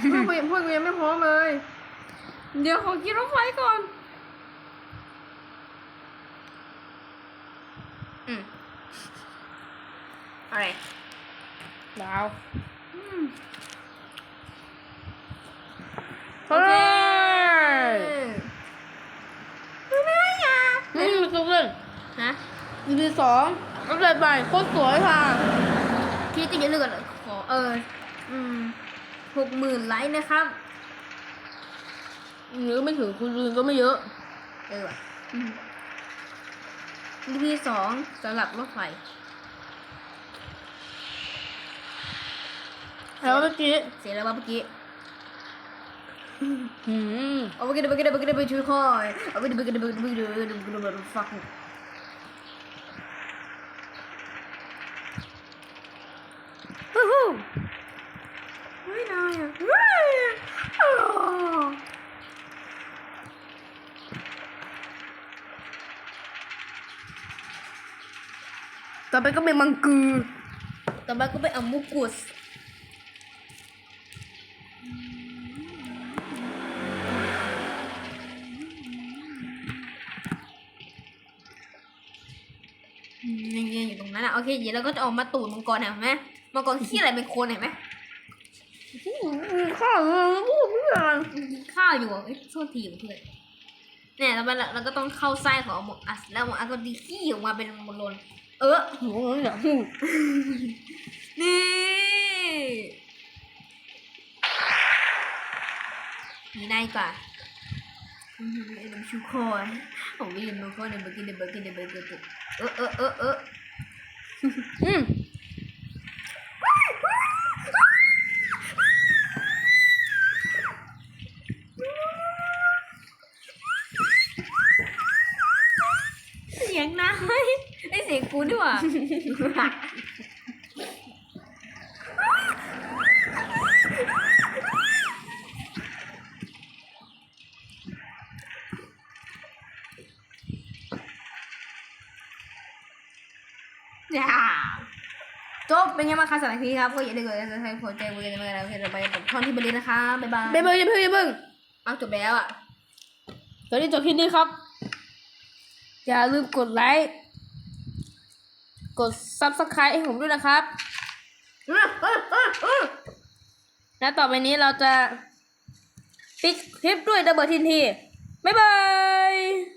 พวกกูยังพวกกูยังไม่พร้อมเลย เดี๋ยวขอกินรถไฟก่อน อืมอะไรดาวอืมโอเคไม่ไม่อยากนี่มีตัวเล่นฮะ EP สองอัปเดตใหม่โคตรสวยค่ะ พี่จะอย่าลืมกันขอเออ อืม หกหมื่นไลค์นะครับหรือไม่ถึงคุณลืนก็ไม่เยอะ เออว่ะอืม EP สองสำหรับรถไฟแล้วเมื่อกี้เสียแล้ววะเมื่อกี้หืมเอาไปกันไปกันไปกันไปช่วยคอยเอาไปกันไปกันไปกันไปกันไปกันไปกันฟักฮู้ฮู้ เฮ้ยนายอะเฮ้อ๋อต่อไปก็เป็นมังกือ ต่อไปก็ไปเอมุกุสยังยืนอยู่ตรงนั้นอะ โอเคเดี๋ยวเราก็จะออกมาตูดมังกรเห็นไหมมังกรขี้อะไรเป็นโคนเห็นไหม ข้าวพูดไม่ได้กินข้าวอยู่อะเอ้ยโทษทีเพื่อนเนี่ยแล้วมันเราก็ต้องเข้าไส้ของหมออัสแล้วหมออัสก็ดีขี้ออกมาเป็นมลนเออโอ้ยอย่าพูดนี่นี่ได้กว่าไอ้น้ำชูคอผมไม่ยินมันก็ในเบอร์กินในเบอร์กินในเบอร์กินเออเออเออเอออืม เสียงนาย ไอ้เสียงกูด้วยว่ะอย่าจบเป็นไงบ้างคะสำหรับคลิปนี้ครับก็อย่าลืมกดไลค์กดแชร์กดใจบุญกันมาแล้วเราไปกับท่อนที่บรินนะคะบ๊ายบายเบเบิ้งอย่าเพิ่งอย่าเพิ่งเอาจบแล้วอะตอนนี้จบคลิปนี้ครับ อย่าลืมกดไลค์กด subscribe ให้ผมด้วยนะครับ และต่อไปนี้เราจะปิดคลิปด้วยดับเบิลทินที บ๊ายบาย